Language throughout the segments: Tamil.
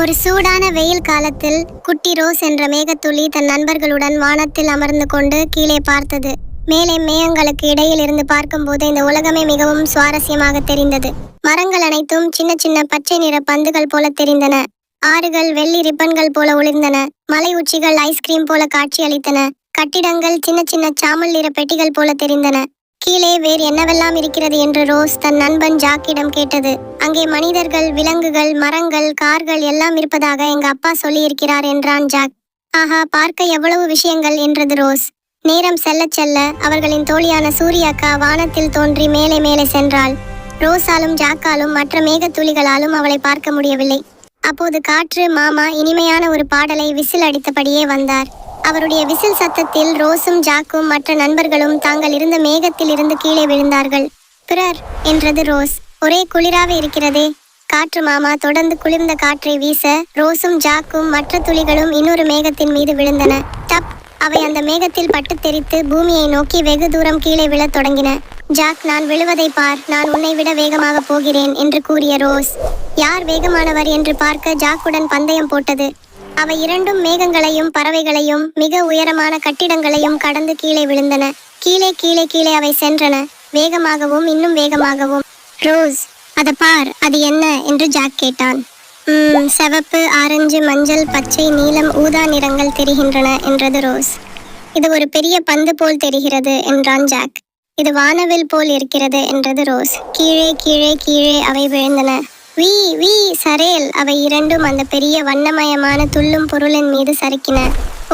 ஒரு சூடான வெயில் காலத்தில் குட்டி ரோஸ் என்ற மேகத்துளி தன் நண்பர்களுடன் வானத்தில் அமர்ந்து கொண்டு கீழே பார்த்தது. மேலே மேகங்களுக்கு இடையில் இருந்து பார்க்கும்போது இந்த உலகமே மிகவும் சுவாரஸ்யமாக தெரிந்தது. மரங்கள் அனைத்தும் சின்ன சின்ன பச்சை நிற பந்துகள் போல தெரிந்தன. ஆறுகள் வெள்ளி ரிப்பன்கள் போல ஒளிர்ந்தன. மலை உச்சிகள் ஐஸ்கிரீம் போல காட்சியளித்தன. கட்டிடங்கள் சின்ன சின்ன சாமல் நிற பெட்டிகள் போல தெரிந்தன. கீழே வேறு என்னவெல்லாம் இருக்கிறது என்று ரோஸ் தன் நண்பன் ஜாக்கிடம் கேட்டது. அங்கே மனிதர்கள் விலங்குகள் மரங்கள் கார்கள் எல்லாம் இருப்பதாக எங்க அப்பா சொல்லியிருக்கிறார் என்றான் ஜாக். ஆஹா பார்க்க எவ்வளவு விஷயங்கள் என்றது ரோஸ். நேரம் செல்ல செல்ல அவர்களின் தோழியான சூரியக்கா வானத்தில் தோன்றி மேலே மேலே சென்றாள். ரோஸாலும் ஜாக்காலும் மற்ற மேகத்துளிகளாலும் அவளை பார்க்க முடியவில்லை. அப்போது காற்று மாமா இனிமையான ஒரு பாடலை விசில் அடித்தபடியே வந்தார். அவருடைய விசில் சத்தத்தில் ரோஸும் ஜாக்கும் மற்ற நண்பர்களும் தாங்கள் இருந்த மேகத்தில் இருந்து கீழே விழுந்தார்கள். பிறர் என்றது ரோஸ். ஒரே குளிராக இருக்கிறதே. காற்று மாமா தொடர்ந்து குளிர்ந்த காற்றை வீச ரோஸும் ஜாக்கும் மற்ற துளிகளும் இன்னொரு மேகத்தின் மீது விழுந்தன. டப் அவை அந்த மேகத்தில் பட்டு தெரித்து பூமியை நோக்கி வெகு தூரம் கீழே விழத் தொடங்கின. ஜாக் நான் விழுவதை பார். நான் உன்னை விட வேகமாக போகிறேன் என்று கூறிய ரோஸ். யார் வேகமானவர்? என்று பார்க்க ஜாக்குடன் பந்தயம் போட்டது. அவை இரண்டும் மேகங்களையும் பறவைகளையும் மிக உயரமான கட்டிடங்களையும் கடந்து கீழே விழுந்தன. கீழே கீழே கீழே அவை சென்றன. வேகமாகவும் இன்னும் வேகமாகவும். ரோஸ் அதை பார் அது என்ன? என்று ஜாக் கேட்டான். "ம், சிவப்பு ஆரஞ்சு மஞ்சள் பச்சை நீலம் ஊதா நிறங்கள் தெரிகின்றன என்றது ரோஸ். இது ஒரு பெரிய பந்து போல் தெரிகிறது என்றான் ஜாக். இது வானவில் போல் இருக்கிறது என்றது ரோஸ். கீழே கீழே கீழே அவை விழுந்தன. வீ வீ சரேல். அவை இரண்டும் அந்த பெரிய வண்ணமயமான துள்ளும் பொருளின் மீது சறுக்கின.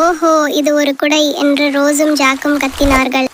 ஓஹோ இது ஒரு குடை என்று ரோஸும் ஜாக்கும் கத்தினார்கள்.